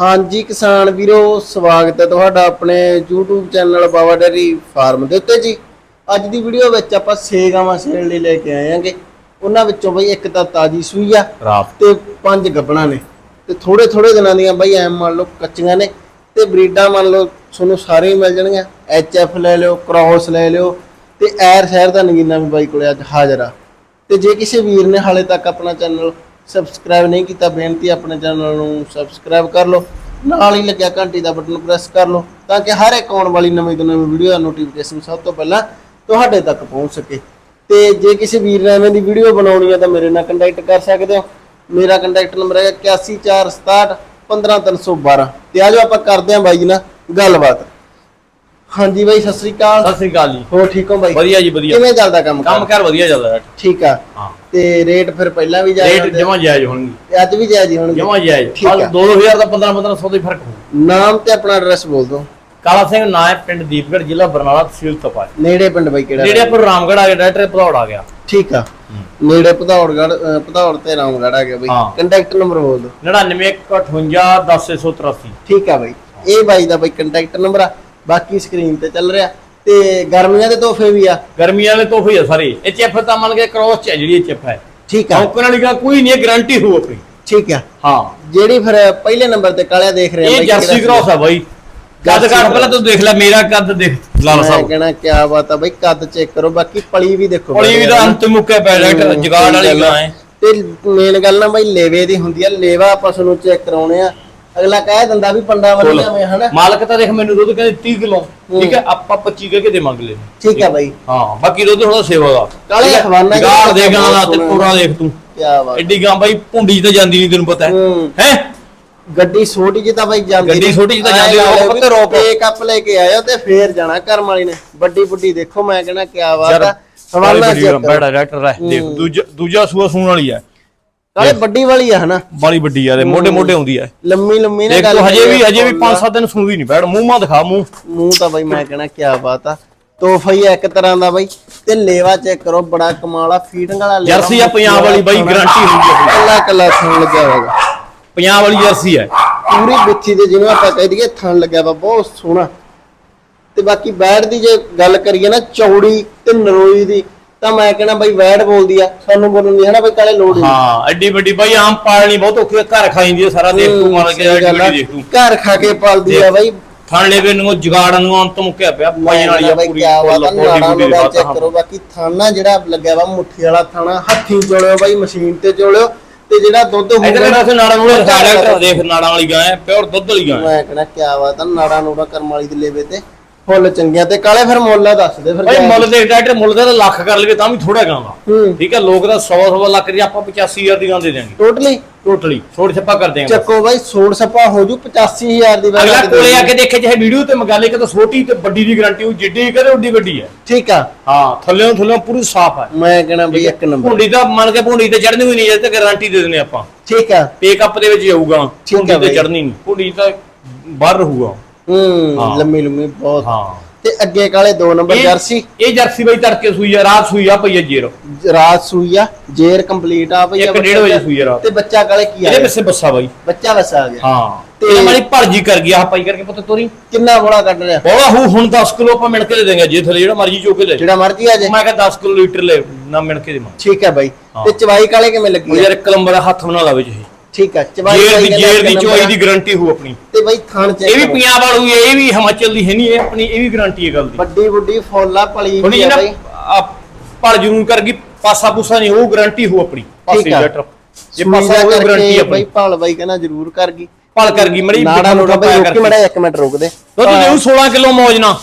ਹਾਂਜੀ ਕਿਸਾਨ ਵੀਰੋ ਸਵਾਗਤ ਹੈ ਤੁਹਾਡਾ ਆਪਣੇ YouTube channel Baba dairy farm ਦੇ ਉੱਤੇ ਜੀ। ਅੱਜ ਦੀ ਵੀਡੀਓ ਵਿੱਚ ਆਪਾਂ ਛੇ ਗਾਵਾਂ ਸੇਲ ਲਈ ਲੈ ਕੇ ਆਏ ਆਂਗੇ ਉਹਨਾਂ ਵਿੱਚੋਂ ਬਈ ਇੱਕ ਤਾਂ ਤਾਜੀ ਸੂਈ ਆ ਤੇ ਪੰਜ ਗੱਬਣਾ ਨੇ। ਤੇ ਥੋੜੇ ਥੋੜੇ ਦਿਨਾਂ ਦੀਆਂ ਬਈ ਐ ਮੰਨ ਲਓ ਕੱਚੀਆਂ ਨੇ। ਤੇ ਬਰੀਡਾਂ ਮੰਨ ਲਓ ਤੁਹਾਨੂੰ ਸਾਰੇ ਮਿਲ ਜਾਣਗੀਆਂ। ਐਫ ਲੈ ਲਿਓ ਕ੍ਰਾਸ ਲੈ ਲਿਓ। ਤੇ ਐਰ ਸ਼ਹਿਰ ਦਾ ਨਗੀਨਾ ਵੀ ਬਾਈ ਕੋਲੇ ਅੱਜ ਹਾਜ਼ਰ ਆ। ਤੇ ਜੇ ਕਿਸੇ ਵੀਰ ਨੇ ਹਾਲੇ ਤੱਕ ਆਪਣਾ ਚੈਨਲ ਸਬਸਕ੍ਰਾਈਬ ਨਹੀਂ ਕੀਤਾ, ਬੇਨਤੀ ਆਪਣੇ ਚੈਨਲ ਨੂੰ ਸਬਸਕ੍ਰਾਈਬ ਕਰ ਲਓ। ਨਾਲ ਹੀ ਲੱਗਿਆ ਘੰਟੀ ਦਾ ਬਟਨ ਪ੍ਰੈਸ ਕਰ ਲਓ, ਤਾਂ ਕਿ ਹਰ ਇੱਕ ਆਉਣ ਵਾਲੀ ਨਵੀਂ ਤੋਂ ਨਵੀਂ ਵੀਡੀਓ ਦਾ ਨੋਟੀਫਿਕੇਸ਼ਨ ਸਭ ਤੋਂ ਪਹਿਲਾਂ ਤੁਹਾਡੇ ਤੱਕ ਪਹੁੰਚ ਸਕੇ। ਤੇ ਜੇ ਕਿਸੇ ਵੀਰ ਨੇ ਐਵੇਂ ਦੀ ਵੀਡੀਓ ਬਣਾਉਣੀ ਹੈ ਤਾਂ ਮੇਰੇ ਨਾਲ ਕੰਟੈਕਟ ਕਰ ਸਕਦੇ ਹੋ। ਮੇਰਾ ਕੰਟੈਕਟ ਨੰਬਰ ਹੈ 814661 15312 ਤੇ ਆਜੋ ਆਪਾਂ ਕਰਦੇ ਹਾਂ ਬਾਈ ਜੀ ਨਾਲ ਗੱਲਬਾਤ। ਹਾਂਜੀ ਬਾਈ ਸਤਿ ਸ੍ਰੀ ਅਕਾਲ। ਸਤਿ ਸ੍ਰੀ ਅਕਾਲ ਜੀ। ਹੋਰ ਠੀਕ ਹੋ ਬਾਈ? ਵਧੀਆ ਜੀ ਵਧੀਆ। ਕਿਵੇਂ ਚੱਲਦਾ ਕੰਮ ਕੰਮ ਕਰ? ਵਧੀਆ ਚੱਲਦਾ ਠੀਕ ਆ। ਤੇ ਰੇਟ ਫਿਰ ਪਹਿਲਾਂ ਵੀ ਜਾਇਜ਼ ਰੇਟ? ਜਮਾ ਜਾਇਜ਼ ਹੋਣਗੇ। ਤੇ ਅੱਜ ਵੀ ਜਾਇਜ਼ ਹੋਣਗੇ। ਜਮਾ ਜਾਇਜ਼। ਠੀਕ ਆ। 2000 ਦਾ 15 1500 ਦਾ ਹੀ ਫ਼ਰਕ ਹੋਊ। ਨਾਮ ਤੇ ਆਪਣਾ ਐਡਰੈਸ ਬੋਲ ਦਿਓ। ਕਾਲਾ ਸਿੰਘ ਨਾਂ ਹੈ ਪਿੰਡ ਦੀਪਗੜ੍ਹ ਜ਼ਿਲ੍ਹਾ ਬਰਨਾਲਾ ਤਹਿਸੀਲ ਤਪਾ ਨੇੜੇ ਪਿੰਡ ਬਾਈ ਕਿਹੜਾ ਜਿਹੜੇ ਆਪਾਂ ਰਾਮਗੜ੍ਹ ਆ ਗਿਆ ਡਾਇਰੈਕਟ ਭਦੌੜ ਆ ਗਿਆ। ਠੀਕ ਆ। ਨੇੜੇ ਭਦੌੜਗੜ ਭਦੌੜ ਤੇ ਰਾਮਗੜ ਆ ਗਿਆ ਬਾਈ। ਕੰਟੈਕਟ ਨੰਬਰ ਬੋਲ ਦਿਓ। 9958 10183 ਠੀਕ ਆ ਬਾਈ। ਇਹ ਬਾਈ ਦਾ ਬਾਈ ਕੰਟੈਕਟ ਨੰਬਰ ਆ। ਬਾਕੀ ਸਕਰੀਨ ਤੇ ਚੱਲ ਰਿਹਾ। ਤੇ ਗਰਮੀਆਂ ਦੇ ਤੋਹਫੇ ਵੀ ਆ। ਗਰਮੀਆਂ ਵਾਲੇ ਤੋਹਫੇ ਆ ਸਾਰੇ। ਇਹ ਚਿਪ ਤਾਂ ਮੰਨ ਕੇ ਕ੍ਰੋਸ ਚ ਹੈ ਜਿਹੜੀ ਇਹ ਚਿਪ ਹੈ। ਠੀਕ ਆ। ਕੰਪਨੀ ਵਾਲੀ ਦਾ ਕੋਈ ਨਹੀਂ ਗਾਰੰਟੀ ਹੋ ਆਪਣੀ। ਠੀਕ ਆ। ਹਾਂ। ਜਿਹੜੀ ਫਿਰ ਪਹਿਲੇ ਨੰਬਰ ਤੇ ਕਾਲਿਆ ਦੇਖ ਰਹੇ ਇਹ ਜਰਸੀ ਕ੍ਰੋਸ ਆ ਬਾਈ। ਕੱਦ ਘੱਟ ਪਹਿਲਾਂ ਤੂੰ ਦੇਖ ਲੈ ਮੇਰਾ ਕੱਦ ਦੇਖ ਲਾਲ ਮੈਂ ਸਾਹਿਬ ਕਹਿਣਾ ਕਿਆ ਬਾਤ ਆ ਬਾਈ ਕੱਦ ਚੈੱਕ ਕਰੋ ਬਾਕੀ ਪਲੀ ਵੀ ਦੇਖੋ ਪਲੀ ਵੀ ਤਾਂ ਅੰਤ ਮੁੱਕੇ ਪੈ ਡਾਕਟਰ ਹੂੰ, ਜਗਾੜ ਵਾਲੀ ਗੱਲ ਗਾਂ। ਹੈ ਤੇ ਮੇਨ ਗੱਲ ਨਾ ਬਾਈ ਲੇਵੇ ਦੀ ਹੁੰਦੀ ਆ। ਲੇਵਾ ਪਸ਼ੂ ਨੂੰ ਚੈੱਕ ਕਰਾਉਣੇ ਆ। ਅਗਲਾ ਕਹਿ ਦਿੰਦਾ ਵੀ ਪੰਡਾ ਵਧੀਆ ਮੈਂ ਹਨਾ? ਮਾਲਕ ਤਾਂ ਦੇਖ ਮੈਨੂੰ ਦੁੱਧ ਕਹਿੰਦੇ 30 ਕਿਲੋ। ਠੀਕ ਹੈ ਆਪਾਂ 25 ਕਰਕੇ ਦੇਵਾਂਗੇ ਲੈ ਠੀਕ ਆ ਬਾਈ। ਹਾਂ ਬਾਕੀ ਦੁੱਧ ਥੋੜਾ ਸੇਵਾ ਦਾ। ਕਾਲੇ ਅਖਵਾਨਾ ਜੀ ਜਗਾੜ ਦੇ ਗਾਂ ਦਾ ਤੇ। ਪੂਰਾ ਦੇਖ ਤੂੰ। ਕਿਆ ਬਾਤ। ਐਡੀ ਗਾਂ ਬਾਈ ਭੁੰਡੀ ਤੇ ਜਾਂਦੀ ਨਹੀਂ ਤੈਨੂੰ ਪਤਾ ਹੈ। ਹੂੰ। ਹੈ? ਗੱਡੀ ਛੋਟੀ ਜਿਹੀ ਤਾਂ ਬਾਈ ਜਾਂਦੀ ਗੱਡੀ। ਛੋਟੀ ਜਿਹੀ ਤਾਂ ਜਾਂਦੀ, ਰੋਕ ਤੇ ਰੋਕ। ਤੇ ਕੱਪ ਲੈ ਕੇ ਆਇਓ ਤੇ ਫੇਰ ਜਾਣਾ ਕਰਮ ਵਾਲੀ ਨੇ। ਵੱਡੀ ਵੱਡੀ ਦੇਖੋ ਮੈਂ ਕਹਿਣਾ ਕਿਆ ਬਾਤ ਆ। ਚੈੱਕ ਬੜਾ ਡਾਕਟਰ ਹੈ। ਦੇਖ ਦੂਜਾ ਦੂਜਾ ਸੂਆ ਸੂਣ ਵਾਲੀ ਹੈ। ਕਾਲੇ ਵੱਡੀ ਵਾਲੀ ਆ ਹਨਾ? ਬਾਲੀ ਵੱਡੀ ਆ ਤੇ ਮੋਢੇ ਮੋਢੇ ਆਉਂਦੀ ਹੈ ਲੰਮੀ ਲੰਮੀ ਨੇ ਦੇਖ ਤੂੰ ਹਜੇ ਵੀ ਹਜੇ ਵੀ 5-7 ਦਿਨ ਸੂਦੀ ਨਹੀਂ ਬੈਠ ਮੂੰਹ ਮਾ ਦਿਖਾ ਮੂੰਹ। ਮੂੰਹ ਤਾਂ ਬਾਈ ਮੈਂ ਕਹਿਣਾ ਕਿਆ ਬਾਤ ਆ। ਤੋਹਫਾ ਹੀ ਆ ਇੱਕ ਤਰ੍ਹਾਂ ਦਾ ਬਾਈ ਤੇ ਲੇਵਾ ਚੈੱਕ ਕਰੋ ਬੜਾ ਕਮਾਲ ਆ ਫੀਡਿੰਗ ਵਾਲਾ ਲੇਵਾ ਜਰਸੀ ਆ ਪੰਜਾਬ ਵਾਲੀ ਬਾਈ ਗਾਰੰਟੀ ਹੁੰਦੀ ਹੈ ਕੱਲਾ ਕੱਲਾ ਥਣ ਲੱਗਿਆ ਹੋਗਾ ਪੰਜਾਬ ਵਾਲੀ ਜਰਸੀ ਹੈ ਪੂਰੀ ਬਿੱਥੀ ਦੇ ਜਿਹਨੂੰ ਆਪਾਂ ਕਹਿ ਦਈਏ ਥਣ ਲੱਗਿਆ ਵਾ ਬਹੁਤ ਸੋਹਣਾ। ਤੇ ਬਾਕੀ ਬੈੜ ਦੀ ਜੇ ਗੱਲ ਕਰੀਏ ਨਾ ਚੌੜੀ ਤੇ ਨਰੋਈ ਦੀ ਤਾਂ ਮੈਂ ਕਹਿਣਾ ਬਾਈ ਵੈੜ ਬੋਲਦੀ ਆ ਸਾਨੂੰ ਬੋਲਣ ਦੀ ਹਨਾ ਬਾਈ ਕਾਲੇ ਲੋੜ ਹੀ ਨਹੀਂ। ਹਾਂ ਐਡੀ ਵੱਡੀ ਬਾਈ ਆਮ ਪਾਲਣੀ ਬਹੁਤ ਔਖੀ ਆ, ਘਰ ਖਾਈਂਦੀ ਹੈ ਸਾਰਾ ਦੇਖ ਤੂੰ ਮਾਰ ਕੇ ਐਡੀ ਆ। ਵੱਡੀ ਦੇਖ ਤੂੰ। ਘਰ ਖਾ ਕੇ ਪਾਲਦੀ ਆ ਬਾਈ। ਥਣ ਲੈਵੇ ਨੂੰ ਜਗਾੜ ਨੂੰ ਅੰਤ ਮੁੱਕਿਆ ਪਿਆ ਪਾਈ ਵਾਲੀ ਆ ਪੂਰੀ ਬਾਤ ਆ ਬੋਡੀ ਨਾੜਾ ਬੋਡੀ ਨੂੰ ਚੈੱਕ ਕਰੋ ਬਾਕੀ ਥਾਣਾ ਜਿਹੜਾ ਲੱਗਿਆ ਵਾ ਮੁੱਠੀ ਵਾਲਾ ਥਾਣਾ ਹੱਥੀਂ ਚੋਲਿਓ ਬਾਈ ਮਸ਼ੀਨ ਤੇ ਚੋਲਿਓ ਤੇ ਜਿਹੜਾ ਦੁੱਧ ਇਧਰ ਹੋਊਗਾ ਪਾਸੇ ਨਾੜਾ ਨੂੰ ਡਾਇਰੈਕਟ ਦੇਖ ਨਾੜਾਂ ਵਾਲੀ ਗਾਂ ਹੈ ਪਿਓਰ ਦੁੱਧ ਵਾਲੀ ਗਾਂ ਹੈ। ਮੈਂ ਕਹਿਣਾ ਕਿਆ ਬਾਤ ਆ ਨਾੜਾ ਨੂੜਾ ਕਰਮ ਵਾਲੀ ਦੇ ਲੇਵੇ ਤੇ। ਫੁੱਲ ਚੰਗੀਆਂ ਤੇ ਕਾਲੇ ਫਿਰ ਮੁੱਲ ਦੱਸ ਦੇ ਫਿਰ ਭਾਈ ਮੁੱਲ ਦੇ ਡਾਇਰੈਕਟ ਮੁੱਲ ਦਾ ਤਾਂ ਲੱਖ ਕਰ ਲਵੇ ਤਾਂ ਵੀ ਥੋੜਾ ਗਾਂ ਦਾ ਹੂੰ। ਠੀਕ ਹੈ ਲੋਕ ਤਾਂ 100 100 ਲੱਖ ਦੀ ਆਪਾਂ 85000 ਦੀ ਗਾਂ ਦੇ ਦੇਾਂਗੇ ਟੋਟਲੀ ਟੋਟਲੀ ਛੋੜ ਛੱਪਾ ਕਰ ਦੇਾਂਗੇ ਚੱਕੋ ਬਾਈ ਸੋੜ ਸਪਾ ਹੋ ਜੂ 85000 ਦੀ ਅਗਲਾ ਕੋਲੇ ਆ ਕੇ ਦੇਖੇ ਚਾਹੇ ਵੀਡੀਓ ਤੇ ਮੰਗਾ ਲੇ ਕਿ ਤਾਂ ਛੋਟੀ ਤੇ ਵੱਡੀ ਦੀ ਗਾਰੰਟੀ ਉਹ ਜਿੱਡੀ ਕਰੇ ਉੱਡੀ ਵੱਡੀ ਹੈ। ਠੀਕ ਆ। ਹਾਂ ਥੱਲੇੋਂ ਥੱਲੇੋਂ ਪੂਰੀ ਸਾਫ਼ ਹੈ। ਮੈਂ ਕਹਿਣਾ ਬਈ ਇੱਕ ਨੰਬਰ। ਭੁੰਡੀ ਤਾਂ ਮੰਨ ਕੇ ਭੁੰਡੀ ਤੇ ਚੜਨੀ ਹੋਈ ਨਹੀਂ ਜੇ ਤੇ ਗਾਰੰਟੀ ਦੇ ਦਿੰਦੇ ਆਪਾਂ। ਠੀਕ ਆ। ਪੇਕ ਅਪ ਦੇ ਵਿੱਚ ਜਾਊਗਾ ਭੁੰਡੀ ਤੇ। ਚੜਨੀ ਨਹੀਂ। ਭੁੰਡੀ ਤਾਂ ਬਾਹਰ ਰਹੂਗਾ। ਹੂੰ। ਲੰਮੀ ਲੰਮੀ ਬਹੁਤ। ਹਾਂ। ਤੇ ਅੱਗੇ ਕਾਲੇ ਦੋ ਨੰਬਰ ਇਹ- ਜਰਸੀ। ਇਹ ਜਰਸੀ ਬਾਈ ਤੜਕੇ ਸੂਈ ਆ ਰਾਤ ਸੂਈ ਆ ਪਈ ਆ ਜੀਰੋ। ਰਾਤ ਸੂਈ ਆ ਜੇਰ ਕੰਪਲੀਟ ਆ ਬਈ ਇੱਕ ਡੇਢ ਵਜੇ ਸੂਈ ਆ ਰਾਤ। ਤੇ ਬੱਚਾ ਕਾਲੇ ਕੀ ਆ ਇਹਦੇ ਪਿੱਛੇ ਬੱਸਾ ਬਾਈ। ਬੱਚਾ ਵਸ ਆ ਗਿਆ। ਹਾਂ। ਤੇ- ਤੇ ਮਾਰੀ ਭਰਜੀ ਕਰ ਗਿਆ ਪਾਈ ਕਰਕੇ ਪੁੱਤ ਤੋਰੀ। ਕਿੰਨਾ ਬੋਲਾ ਕੱਢ ਰਿਹਾ? ਬੋਲਾ ਹੂ ਹੁਣ 10 ਕਿਲੋ ਆਪਾਂ ਮਿਣ ਕੇ ਦੇ ਦੇਂਗੇ ਜੇ ਥਲੇ ਜਿਹੜਾ ਮਰਜ਼ੀ ਚੋ ਕੇ ਲੈ ਜਿਹੜਾ ਮਰਜ਼ੀ ਆ ਜੇ। ਮੈਂ ਕਿਹਾ 10 ਕਿਲੋ ਲੀਟਰ ਲੈ ਨਾ ਮਿਣ ਕੇ ਦੇਵਾਂ। ਠੀਕ ਹੈ ਬਾਈ। ਹਾਂ। ਤੇ ਚਵਾਈ ਕਾਲੇ ਕਿਵੇਂ ਉਹ ਲੱਗੀ ਆ? ਯਾਰ ਇੱਕ ਨੰਬਰ ਆ, ਹੱਥ ਬਣਾ ਲਾਵੇ ਜੀ ਠੀਕ ਆ ਚਵਾਈ ਜੇਰ ਦੀ ਜੇਰ ਦੀ ਚੋਈ ਦੀ ਗਾਰੰਟੀ ਹੋ ਆਪਣੀ। ਤੇ ਬਾਈ ਥਣ ਚੈੱਕ ਇਹ ਵੀ। ਪੰਜਾਬ ਵਾਲੂ ਹੀ ਹੈ, ਇਹ ਵੀ ਹਿਮਾਚਲ ਦੀ ਹੈ ਨਹੀਂ ਇਹ ਆਪਣੀ ਇਹ ਵੀ ਗਾਰੰਟੀ ਹੈ ਗੱਲ ਦੀ। ਵੱਡੀ ਵੱਡੀ ਫੁੱਲਾ ਪਲੀ ਬਾਈ ਨਾ ਪੜ ਜਰੂਰ ਕਰ ਗਈ ਪਾਸਾ ਪੂਸਾ ਨਹੀਂ ਉਹ ਗਾਰੰਟੀ ਹੋ ਆਪਣੀ ਪਾਸੇ। ਲੈਟਰ ਜੇ ਪਾਸਾ ਬਾਈ ਭਾਲ ਬਾਈ ਕਹਿੰਦਾ ਜ਼ਰੂਰ ਕਰ ਗਈ ਪਲ ਕਰ ਗਈ ਮੜੀ ਨਾੜਾ ਨੂੜਾ ਬਾਈ ਰੁਕੀ ਮੜਾ ਇੱਕ ਮਿੰਟ ਰੁਕ ਦੇ। ਦੁੱਧ ਦੇਉ 16 ਕਿਲੋ ਮੌਜ ਨਾ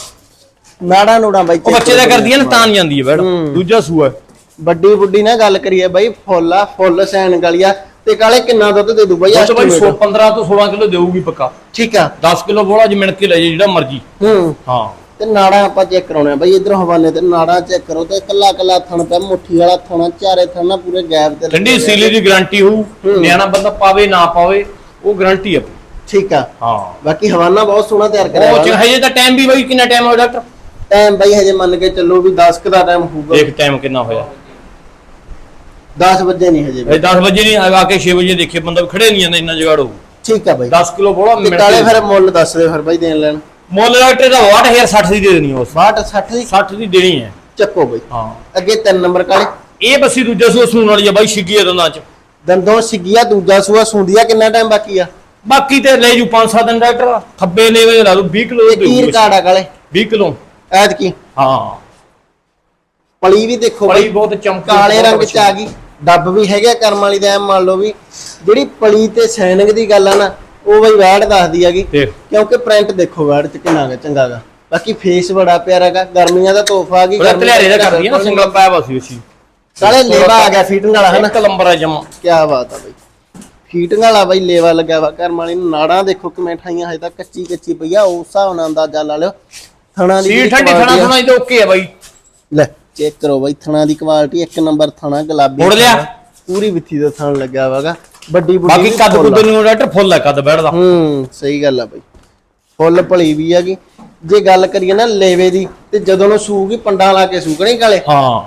ਨਾੜਾ ਨੂੜਾ ਬਾਈ ਉਹ check ਬੱਚੇ ਦਾ ਕਰੋ। ਕਰਦੀ ਹੈ ਨਾ ਤਾਂ ਨਹੀਂ ਜਾਂਦੀ ਹੈ ਬੈੜ ਹੂੰ। ਦੂਜਾ ਸੂਆ। ਵੱਡੀ ਗੱਲ ਕਰੀਏ ਬਾਈ ਫੁੱਲ ਸੈਨ ਗਲੀਆ। ਤੇ ਕਾਲੇ ਕਿੰਨਾ ਦੁੱਧ ਦੇ ਦੂ ਬਾਈ? ਉਹ ਬਾਈ estimate? 15 ਤੋਂ 16 ਕਿਲੋ ਦੇਊਗੀ ਪੱਕਾ। ਠੀਕ ਆ। 10 ਕਿਲੋ ਬੋਲਾ ਜ ਮਿਣ ਕੇ ਲੈ ਜੇ ਜਿਹੜਾ ਮਰਜ਼ੀ। ਹੂੰ। ਹਾਂ। ਤੇ ਨਾੜਾ ਆਪਾਂ ਚੈੱਕ ਕਰਾਉਣੇ ਬਾਈ ਇਧਰੋਂ ਹਵਾਲੇ ਤੇ ਨਾੜਾ ਚੈੱਕ ਕਰੋ ਤੇ ਕੱਲਾ ਕੱਲਾ ਥਣ ਪਿਆ ਮੁੱਠੀ ਵਾਲਾ ਥਣਾ ਚਾਰੇ ਥਣਾ ਪੂਰੇ ਗੈਪ ਤੇ ਠੰਡੀ ਲੱਗੇ ਹੋਏ ਸੀਲੀ ਦੀ ਗਾਰੰਟੀ ਹੋਊ ਹੂੰ। ਨਿਆਣਾ ਬੰਦਾ ਪਾਵੇ ਨਾ ਪਾਵੇ ਉਹ ਗਾਰੰਟੀ ਆ। ਠੀਕ ਆ। ਹਾਂ। ਬਾਕੀ ਹਵਾਨਾ ਬਹੁਤ ਸੋਹਣਾ ਤਿਆਰ ਕਰਿਆ ਉਹ ਹਜੇ ਤਾਂ ਟਾਈਮ ਵੀ ਬਾਈ ਕਿੰਨਾ ਟਾਈਮ ਹੋਇਆ ਡਾਕਟਰ ਟਾਈਮ ਬਾਈ ਹਜੇ ਮੰਨ ਕੇ ਚੱਲੋ ਵੀ 10 ਕ ਦਾ ਟਾਈਮ ਹੋਊਗਾ। ਦੇਖ ਟਾਈਮ ਕਿੰਨਾ ਹੋਇਆ? 10 ਵਜੇ ਨਹੀਂ ਹਜੇ ਇਹ 10 ਵਜੇ ਨਹੀਂ ਆ ਕੇ 6 ਵਜੇ ਦੇਖੇ ਬੰਦਾ ਵੀ ਖੜੇ ਨਹੀਂ ਜਾਂਦਾ ਇੰਨਾ ਜਗਾੜ। ਹੋਊ ਠੀਕ ਆ ਬਾਈ। 10 ਕਿਲੋ ਬੋਲਾ ਤੇ ਮਿਲ ਕਾਲੇ ਫਿਰ ਮੁੱਲ ਦੱਸ ਦੇ ਫਿਰ ਬਾਈ ਦੇਣ ਲੈਣ। ਮੁੱਲ ਡਾਕਟਰ ਦਾ 60000 60 ਦੀ ਦੇ ਦੇਣੀ ਉਸ। 62 60 ਦੀ? 60 ਦੀ ਦੇਣੀ ਹੈ ਚੱਕੋ ਬਾਈ। ਹਾਂ। ਅੱਗੇ ਤਿੰਨ ਨੰਬਰ ਕਾਲੇ। ਇਹ ਬੱਸੀ ਦੂਜਾ ਸੂਆ ਸੂਣ ਵਾਲੀ ਆ ਬਾਈ ਛਿੱਗੀ ਦੰਦਾਂ ਚ। ਦੰਦੋਂ ਸਿੱਗਿਆ ਦੂਜਾ ਸੂਆ ਸੁੰਦੀਆ ਕਿੰਨਾ ਟਾਈਮ ਬਾਕੀ ਆ? ਬਾਕੀ ਤੇ ਲੈ ਜੂ 5-7 ਦਿਨ ਡਾਕਟਰ ਖੱਬੇ ਨੇ ਵੇ ਲਾ ਦੂ 20 ਕਿਲੋ ਤੇ ਕੀ ਰਿਕਾਰਡ ਆ ਕਾਲੇ? 20 ਕਿਲੋ। ਐਤ ਕੀ ਹਾਂ। ਪਲੀ ਵੀ ਦੇਖੋ ਬਾਈ। ਬਹੁਤ ਚਮਕ ਕਾਲੇ ਰੰਗ ਚ ਆ ਗਈ। ਡੱਬ ਵੀ ਹੈਗਾ ਕਰਮ ਵਾਲੀ ਦਾ ਐਂ ਮੰਨ ਲਓ ਵੀ ਜਿਹੜੀ ਪਲੀ ਤੇ ਸੈਨਿਕ ਦੀ ਗੱਲ ਆ ਨਾ ਉਹ ਬਈ ਵੈੜ ਦੱਸਦੀ ਹੈਗੀ ਕਿਉਂਕਿ ਪ੍ਰਿੰਟ ਦੇਖੋ ਵੈੜ ਚ ਕਿੰਨਾ ਗਾ ਚੰਗਾ ਗਾ। ਬਾਕੀ ਫੇਸ ਬੜਾ ਪਿਆਰਾ ਹੈਗਾ ਗਰਮੀਆਂ ਦਾ ਤੋਹਫਾ ਆ ਗਈ ਗਰਮੀਆਂ ਦਾ ਕਰਦੀ ਨਾ ਸਿੰਗਲ ਪਾਇਆ ਬਸੀ ਉਸੀ ਕਾਲੇ ਲੇਵਾ ਆ ਗਿਆ ਫੀਟਿੰਗ ਵਾਲਾ ਹਨਾ? ਇੱਕ ਲੰਬਰ ਆ ਜਮਾ। ਕੀ ਬਾਤ ਆ ਬਈ। ਫੀਟਿੰਗ ਵਾਲਾ ਬਈ ਲੇਵਾ ਲੱਗਿਆ ਵਾ ਕਰਮ ਵਾਲੀ ਨੂੰ ਨਾੜਾਂ ਦੇਖੋ ਕਿਵੇਂ ਠਾਈਆਂ ਹਜੇ ਤੱਕ ਕੱਚੀ ਕੱਚੀ ਪਈ ਆ ਉਸ ਹਿਸਾਬ ਨਾਲ ਅੰਦਾਜ਼ਾ ਲਾ ਲਿਓ। ਥਣਾ ਦੀ ਸੀ ਠੰਡੀ ਥਣਾ ਥਣਾ ਇਹਦੇ ਓਕੇ ਆ ਬਾਈ। ਲੈ ਚੈੱਕ ਕਰੋ ਬਈ ਥਣਾ ਦੀ ਕੁਆਲਿਟੀ ਇੱਕ ਨੰਬਰ ਥਣਾ ਗੁਲਾਬੀ ਮੁੜ ਲਿਆ? ਪੂਰੀ ਵਿੱਥੀ ਦਾ ਥਣ ਲੱਗਿਆ ਵਾਗਾ। ਵੱਡੀ ਬੁੱਢੀ ਬਾਕੀ ਕੱਦ। ਕੁੱਦ ਨੂੰ ਡਾਕਟਰ ਫੁੱਲ ਹੈ ਕੱਦ ਬੈਠਦਾ ਹੂੰ ਸਹੀ ਗੱਲ ਆ ਬਈ। ਫੁੱਲ ਭਲੀ ਵੀ ਹੈਗੀ। ਜੇ ਗੱਲ ਕਰੀਏ ਨਾ ਲੇਵੇ ਦੀ ਤੇ ਜਦੋਂ ਨੂੰ ਸੂਗੀ ਪੰਡਾਂ ਲਾ ਕੇ ਸੂਕਣੀ ਕਾਲੇ। ਹਾਂ।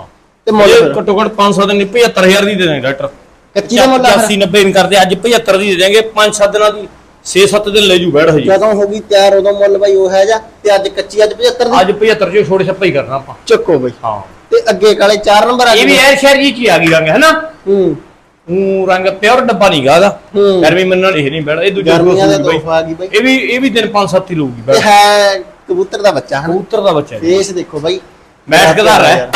ਤੇ ਮੁੱਲ? ਘੱਟੋ ਘੱਟ 500 ਦਿਨ 75000 ਦੀ ਦੇ ਦੇਣਗੇ ਡਾਕਟਰ। ਕੱਚੀ ਦਾ ਮੁੱਲ ਆ ਫਿਰ? 80 90 ਨਹੀਂ ਕਰਦੇ ਅੱਜ 75 ਦੀ ਦੇ ਦੇਣਗੇ 5-7 ਦਿਨਾਂ ਦੀ 6-7 ਦਿਨ ਲੈ ਜੂ ਬੈਠ ਹਜੀ ਜਦੋਂ ਹੋ ਗਈ ਤਿਆਰ ਉਦੋਂ ਮੁੱਲ ਬਈ ਉਹ ਹੈ ਜਾ ਤੇ ਅੱਜ ਕੱਚੀ ਅੱਜ 75 ਦੀ? ਅੱਜ 75 ਚ ਛੋੜੇ ਛੱਪਾ ਹੀ ਕਰਨਾ ਆਪਾਂ। ਚੱਕੋ ਬਈ। ਹਾਂ। ਤੇ ਅੱਗੇ ਕਾਲੇ 4 ਨੰਬਰ ਆ ਇਹ ਵੀ ਗਏ। ਐ ਸ਼ਹਿਰ ਜੀ ਚ ਹੀ ਆ ਗਈ ਰੰਗ ਹੈ ਨਾ? ਹੂੰ। ਉਹ ਰੰਗ ਪਿਓਰ ਡੱਬਾ ਨਹੀਂ ਗਾ ਦਾ ਹੂੰ। ਗਰਮੀ ਮੰਨਣ ਇਹ ਨਹੀਂ ਬੈਠਾ ਇਹ ਦੂਜਾ ਗਰਮੀਆਂ ਦਾ ਆ ਗਈ ਬਈ। ਇਹ ਵੀ ਇਹ ਵੀ ਦਿਨ 5-7 ਹੀ ਲਊਗੀ ਇਹ ਬੈਠ ਹੈ ਕਬੂਤਰ ਦਾ ਬੱਚਾ ਹਨ? ਕਬੂਤਰ ਦਾ ਬੱਚਾ ਹੈ ਫੇਸ ਦੇਖੋ ਬਈ। ਮੈਟ ਕਦਾਰ ਹੈ?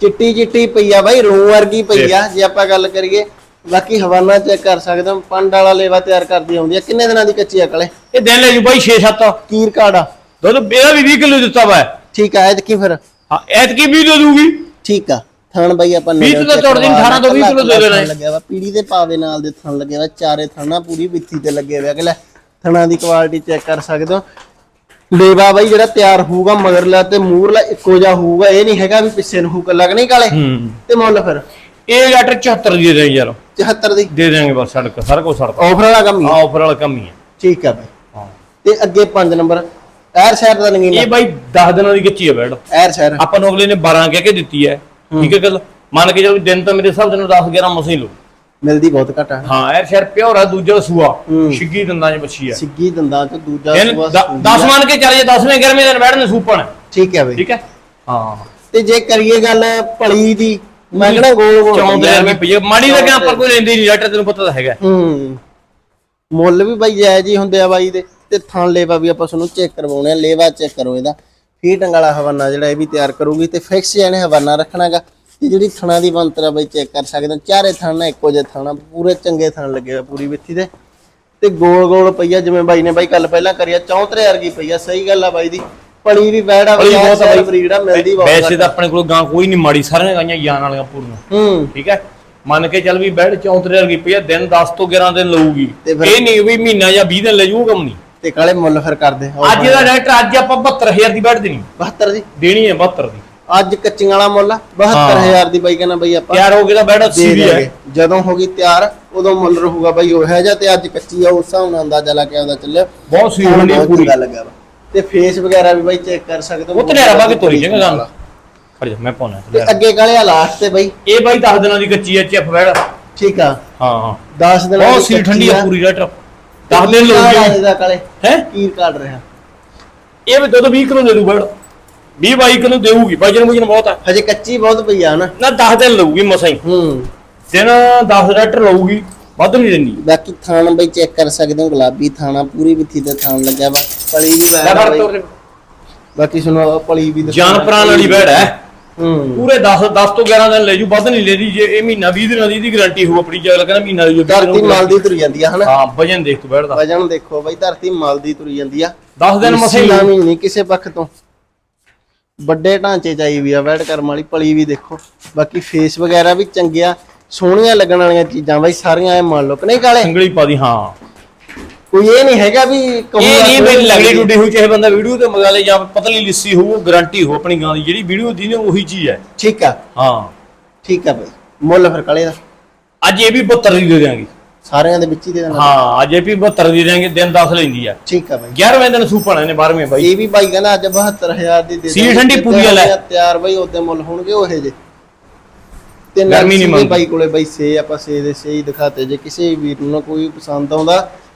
ਚਿੱਟੀ ਚਿੱਟੀ ਪਈ ਆ ਬਾਈ ਰੂਹ ਵਰਗੀ ਪਈ ਆ। ਜੇ ਆਪਾਂ ਗੱਲ ਕਰੀਏ ਬਾਕੀ ਹਵਾਨਾ ਚੈੱਕ ਕਰ ਸਕਦੇ ਹੋ। ਪੰਡ ਵਾਲਾ ਲੇਵਾ ਤਿਆਰ ਕਰਦੀ ਆਉਂਦੀ ਆ। ਕਿੰਨੇ ਦਿਨਾਂ ਦੀ ਕੱਚੀ ਅਕਲੇ ਇਹ ਦਿਨ ਲੈ ਜੂ ਬਾਈ 6-7 ਕੀਰ ਕਾੜਾ। ਦੁੱਧ ਇਹਦਾ ਵੀ 20 ਕਿਲੋ ਦਿੱਤਾ ਵਾ। ਠੀਕ ਆ ਐਤਕੀ ਫਿਰ। ਹਾਂ ਐਤਕੀ ਵੀ ਦੇ ਦੂਗੀ ਠੀਕ ਆ ਥਣ ਬਾਈ ਆਪਾਂ ਵੀਹ ਤੋਂ ਤੋੜ ਦੇਣ, ਕਰਵਾ 18 ਤੋਂ ਵੀਹ ਕਿਲੋ ਦੇ ਦੇਣਾ ਹੈ। ਲੱਗਿਆ ਵਾ ਪੀੜੀ ਦੇ ਪਾਵੇ ਨਾਲ ਦੇ ਥਣ ਲੱਗੇ ਵਾ ਚਾਰੇ ਥਣਾ ਪੂਰੀ ਵਿੱਥੀ ਤੇ ਲੱਗੇ ਹੋਏ ਅਗਲੇ ਥਣਾ ਦੀ ਕੁਆਲਿਟੀ ਚੈੱਕ ਕਰ ਸਕਦੇ ਹੋ। ਲੇਵਾ ਬਾਈ ਜਿਹੜਾ ਤਿਆਰ ਹੋਊਗਾ ਮਗਰਲਾ ਤੇ ਮੂਰਲਾ ਇੱਕੋ ਜਿਹਾ ਹੋਊਗਾ ਇਹ ਨਹੀਂ ਹੈਗਾ ਵੀ ਪਿੱਛੇ ਨੂੰ ਹੁਕ ਲੱਗਣੀ ਕਾਲੇ? ਹੂੰ। ਤੇ ਮੁੱਲ ਫਿਰ? ਇਹ ਲੈਟਰ 74 ਦੀ ਦੇ ਦੇ ਯਾਰ। 74 ਦੀ? ਦੇ ਦੇਣਗੇ ਬਸ ਸੜਕ ਸਾਰਾ ਕੁਝ ਸੜਕ। ਆਫਰ ਵਾਲਾ ਕੰਮ ਹੀ ਆ ਆ। ਆਫਰ ਵਾਲਾ ਕੰਮ ਹੀ ਹੈ। ਠੀਕ ਆ ਬਾਈ। ਹਾਂ। ਤੇ ਅੱਗੇ 5 ਨੰਬਰ ਐਰ ਸ਼ਹਿਰ ਦਾ ਨਗੀਨਾ। ਇਹ ਬਾਈ 10 ਦਿਨਾਂ ਦੀ ਕੱਚੀ ਹੈ ਬੈਡ। ਐਰ ਸ਼ਹਿਰ। ਆਪਾਂ ਨੂੰ ਅਗਲੇ ਨੇ 12 ਕਹਿ ਕੇ ਦਿੱਤੀ ਹੈ। ਠੀਕ ਹੈ ਗੱਲ? ਮੰਨ ਕੇ ਜਦੋਂ ਦਿਨ ਤਾਂ ਮੇਰੇ ਹਿਸਾਬ ਦੇ ਨਾਲ 10 11 ਮਸਾਂ ਹੀ ਲੋ ਮਿਲਦੀ ਬਹੁਤ ਘੱਟ ਆ। ਹਾਂ ਇਹ ਸ਼ਹਿਰ ਪਿਓਰ ਆ ਦੂਜਾ ਸੂਆ। ਹੂੰ। ਛਿੱਗੀ ਦੰਦਾਂ 'ਚ ਬੱਚੀ ਹੈ ਸਿੱਗੀ ਦੰਦਾਂ ਚ ਦੂਜਾ ਸੂਆ 10 ਮੰਨ ਕੇ ਚੱਲ ਜੇ 10ਵੇਂ 11ਵੇਂ ਦਿਨ ਬੈਠਣੇ ਸੂਪਣ। ਠੀਕ ਹੈ ਬਾਈ। ਠੀਕ ਹੈ? ਹਾਂ। ਤੇ ਜੇ ਕਰੀਏ ਗੱਲ ਭਲੀ ਦੀ ਮੈਂ ਕਹਿੰਦਾ ਗੋਲ ਗੋਲ ਪਈਆਂ ਰੁਪਏ ਪਈਏ ਮਾੜੀ ਲੱਗਿਆ ਆਪਾਂ ਕੋਈ ਲੈਂਦੇ ਨਹੀਂ ਲੈਟਰ ਤੈਨੂੰ ਪਤਾ ਤਾਂ ਹੈਗਾ। ਹੂੰ। ਮੁੱਲ ਵੀ ਬਾਈ ਜਾਇਜ਼ ਹੀ ਹੁੰਦੇ ਆ ਬਾਈ ਦੇ। ਤੇ ਥਣ ਲੇਵਾ ਵੀ ਆਪਾਂ ਤੁਹਾਨੂੰ ਚੈੱਕ ਕਰਵਾਉਣੇ ਆ ਲੇਵਾ ਚੈੱਕ ਕਰੋ ਇਹਦਾ। ਫੀਟਿੰਗ ਵਾਲਾ ਹਵਾਨਾ ਜਿਹੜਾ ਇਹ ਵੀ ਤਿਆਰ ਕਰੂਗੀ ਤੇ ਫਿਕਸ ਇਹਨੇ ਹਵਾਨਾ ਰੱਖਣਾਗਾ ਤੇ ਜਿਹੜੀ ਥਣਾ ਦੀ ਬਣਤਰ ਆ ਬਾਈ ਚੈੱਕ ਕਰ ਸਕਦੇ ਹੋ। ਚਾਰੇ ਥਣ ਇੱਕੋ ਜਿਹੇ ਥਣ ਪੂਰੇ ਚੰਗੇ ਥਣ ਲੱਗੇ ਹੋਏ ਪੂਰੀ ਵਿੱਥੀ ਦੇ। ਤੇ ਗੋਲ ਗੋਲ ਪਈਆ ਜਿਵੇਂ ਬਾਈ ਨੇ ਬਾਈ ਕੱਲ ਪਹਿਲਾਂ ਕਰਿਆ 74 ਵਰਗੀ ਪਈਆ ਸਹੀ ਗੱਲ ਆ ਬਾਈ ਦੀ। ਪਲੀ ਵੀ ਬੈੜਾ ਬੜੀ ਬਾਈ ਬਹੁਤ ਬਾਈ। ਬਰੀਡ ਆ ਮਿਲਦੀ ਬਹੁਤ ਵੈਸੇ ਤਾਂ ਆਪਣੇ ਕੋਲ ਗਾਂ ਕੋਈ ਨਹੀਂ ਮਾੜੀ ਸਾਰੀਆਂ ਗਾਈਆਂ ਜਾਨ ਵਾਲੀਆਂ ਪੂਰੀਆਂ। ਹੂੰ। ਠੀਕ ਹੈ? ਮੰਨ ਕੇ ਚੱਲ ਵੀ ਬੈਡ 74 ਵਰਗੀ ਪਈ ਆ ਦਿਨ 10 ਤੋਂ 11 ਦਿਨ ਲਊਗੀ। ਇਹ ਨਹੀਂ ਵੀ ਮਹੀਨਾ ਜਾਂ 20 ਦਿਨ ਲੈ ਜੂਗਾ ਕੰਮ ਨਹੀਂ। ਤੇ ਕਾਲੇ ਮੁੱਲ ਫਿਰ ਕਰਦੇ ਅੱਜ ਦਾ ਡਾਇਰੈਕਟ ਅੱਜ ਆਪਾਂ 72000 ਦੀ ਬੈਡ ਦੇਣੀ। 72 ਦੀ? ਦੇਣੀ ਹੈ 72 ਦੀ। ਅੱਜ ਕੱਚੀਆਂ ਵਾਲਾ ਮੁੱਲ ਆ 72000 ਦੀ ਬਾਈ ਕਹਿੰਦਾ ਬਾਈ ਆਪਾਂ। ਤਿਆਰ ਹੋ ਗਿਆ ਤਾਂ ਦੇ 80 ਵੀ ਹੈ। ਜਦੋਂ ਹੋ ਗਈ ਤਿਆਰ ਉਦੋਂ ਮੁੱਲ ਰਹੂਗਾ ਬਾਈ ਉਹ ਹੈ ਜਾਂ ਤੇ ਅੱਜ ਕੱਚੀ ਆ ਉਸ ਹਿਸਾਬ ਨਾਲ ਅੰਦਾਜ਼ਾ ਲਾ ਕੇ ਆਉਂਦਾ ਚੱਲਿਆ ਬਹੁਤ ਸਹੀ ਹੈ ਬਹੁਤ ਪੂਰੀ। ਚੰਗਾ ਲੱਗਾ ਤੇ ਫੇਸ ਵਗੈਰਾ ਵੀ ਬਾਈ ਚੈੱਕ ਕਰ ਸਕਦੇ ਉਹ ਤੇ ਲਿਆ ਬਾਕੀ ਤੋਰੀ ਜਗਾ ਗੱਲ ਖੜ ਜਾ ਮੈਂ ਪਾਉਣਾ ਤੇ ਅੱਗੇ ਕਾਲੇ ਆ ਲਾਸਟ ਤੇ ਬਾਈ। ਇਹ ਬਾਈ 10 ਦਿਨਾਂ ਦੀ ਕੱਚੀ ਹੈ ਚਿਪ ਬੈਡ ਠੀਕ ਆ। ਹਾਂ ਹਾਂ। 10 ਦਿਨਾਂ ਬਹੁਤ ਸੀ ਠੰਡੀ ਆ ਪੂਰੀ ਰੈਟਰ 10 ਦਿਨ ਇਹਦਾ ਕਾਲੇ? ਹੈ? ਕੀਰ ਕਾਢ ਰਿਹਾ? ਇਹ ਵੀ ਦੁੱਧ 20 ਕਿਲੋ ਦੇ ਦੂ ਬੈਡ 20 22 ਕਿਲੋ ਦੇਊਗੀ ਵਜਨ ਵਜਨ ਬਹੁਤ ਆ। ਹਜੇ ਕੱਚੀ ਬਹੁਤ ਪਈ ਆ ਨਾ। ਨਾ 10 ਦਿਨ ਲਊਗੀ ਮਸਾਂ ਹੀ। ਹੂੰ। ਦਿਨ 10 ਰੈਟਰ ਲਊਗੀ ਵੱਧ ਨਹੀਂ ਦਿੰਦੀ। ਬਾਕੀ ਥਾਣ ਬਾਈ ਚੈੱਕ ਕਰ ਸਕਦੇ ਹੋ ਗੁਲਾਬੀ ਥਾਣਾ ਪੂਰੀ ਵਿੱਥੀ ਤੇ ਥਾਣ ਲੱਗਿਆ ਵਾ। ਪਲੀ ਵੀ ਦੇ। ਬਾਕੀ ਸੁਣੋ ਪਲੀ ਵੀ ਦਿਖਾਉਣਾ। ਜਾਨ ਪ੍ਰਾਣ ਵਾਲੀ ਹੂੰ। ਪੂਰੇ 10 10 ਤੋਂ 11 ਦਿਨ ਲੈ ਜੂ ਵੱਧ ਨਹੀਂ ਲੈਦੀ ਜੇ ਇਹ ਮਹੀਨਾ 20 ਦਿਨਾਂ ਦੀ ਇਹਦੀ ਗਾਰੰਟੀ ਹੋਊ ਆਪਣੀ ਜੇ ਕਹਿੰਦਾ ਮਹੀਨਾ ਦੀ ਧਰਤੀ ਮਲ ਦੀ ਤੁਰ ਜਾਂਦੀ ਆ ਹਨਾ? ਹਾਂ ਵਜਨ ਦੇਖ ਤੂੰ ਬੈਠਦਾ। ਵਜਨ ਦੇਖੋ ਬਾਈ ਧਰਤੀ ਮਲ ਦੀ ਤੁਰ ਜਾਂਦੀ ਆ। 10 ਦਿਨ ਮਸੇ ਲਾਵੀਂ ਨਹੀਂ ਕਿਸੇ ਪੱਖ ਤੋਂ। ਵੱਡੇ ਢਾਂਚੇ ਚ ਆਈ ਵੀ ਆ ਵੈਟ ਕਰਮ ਵਾਲੀ ਪਲੀ ਵੀ ਦੇਖੋ। ਬਾਕੀ ਫੇਸ ਵਗੈਰਾ ਵੀ ਚੰਗਿਆ ਸੋਹਣੀਆਂ ਲੱਗਣ ਵਾਲੀਆਂ ਚੀਜ਼ਾਂ ਬਾਈ ਸਾਰੀਆਂ ਐ ਮੰਨ ਲਓ ਕਿ ਨਹੀਂ ਕਾਲੇ? ਸੰਗਲੀ ਪਾ ਦੀ ਹਾਂ। ਕੋਈ ਇਹ ਨਹੀਂ ਹੈਗਾ ਵੀ ਇਹ ਨਹੀਂ ਲਗੜੀ ਲੱਗਦੀ। ਟੁੱਟੀ ਹੋਈ ਚਾਹੇ ਬੰਦਾ ਵੀਡੀਓ ਤੇ ਮੰਗਾ ਲੇ ਜਾਂ ਪਤਲੀ ਲਿੱਸੀ ਹੋਊ ਗਾਰੰਟੀ ਹੋ ਆਪਣੀ ਗਾਂ ਦੀ ਜਿਹੜੀ ਵੀਡੀਓ ਦੀ ਨੇ ਉਹੀ ਚੀਜ਼ ਹੈ। ਠੀਕ ਆ। ਹਾਂ। ਠੀਕ ਆ ਬਾਈ। ਮੁੱਲ ਫਿਰ ਕਾਲੇ ਦਾ। ਅੱਜ ਇਹ ਵੀ 72 ਦੀ ਦੇ ਦਿਆਂਗੇ। ਸਾਰਿਆਂ ਦੇ ਵਿੱਚ ਹੀ ਦੇ ਦੇਣਾ। ਹਾਂ ਅੱਜ ਇਹ ਵੀ 72 ਦੀ ਦੇਾਂਗੇ ਦਿਨ 10 ਲੈਂਦੀ ਆ। ਠੀਕ ਆ ਬਾਈ। 11ਵੇਂ ਦਿਨ ਸੂਪਣਾ ਨੇ 12ਵੇਂ ਬਾਈ। ਇਹ ਵੀ ਬਾਈ ਕਹਿੰਦਾ ਅੱਜ 72000 ਦੀ ਦੇ ਸੀਲ। ਠੰਡੀ ਪੂਰੀ ਆ ਲੈ। ਤਿਆਰ ਬਾਈ ਉਹਦੇ ਮੁੱਲ ਹੋਣਗੇ ਉਹੇ ਜੇ ਤੇ ਗਰਮੀ ਨਹੀਂ ਮੰਗਦੀ। ਬਾਈ ਕੋਲੇ ਬਾਈ ਸੇ ਆਪਾਂ ਸੇ ਦੇ ਸੇ ਹੀ ਦਿਖਾਤੇ। ਜੇ ਕਿਸੇ ਵੀਰ ਨੂੰ ਕੋਈ ਪਸੰਦ ਆਉਂਦਾ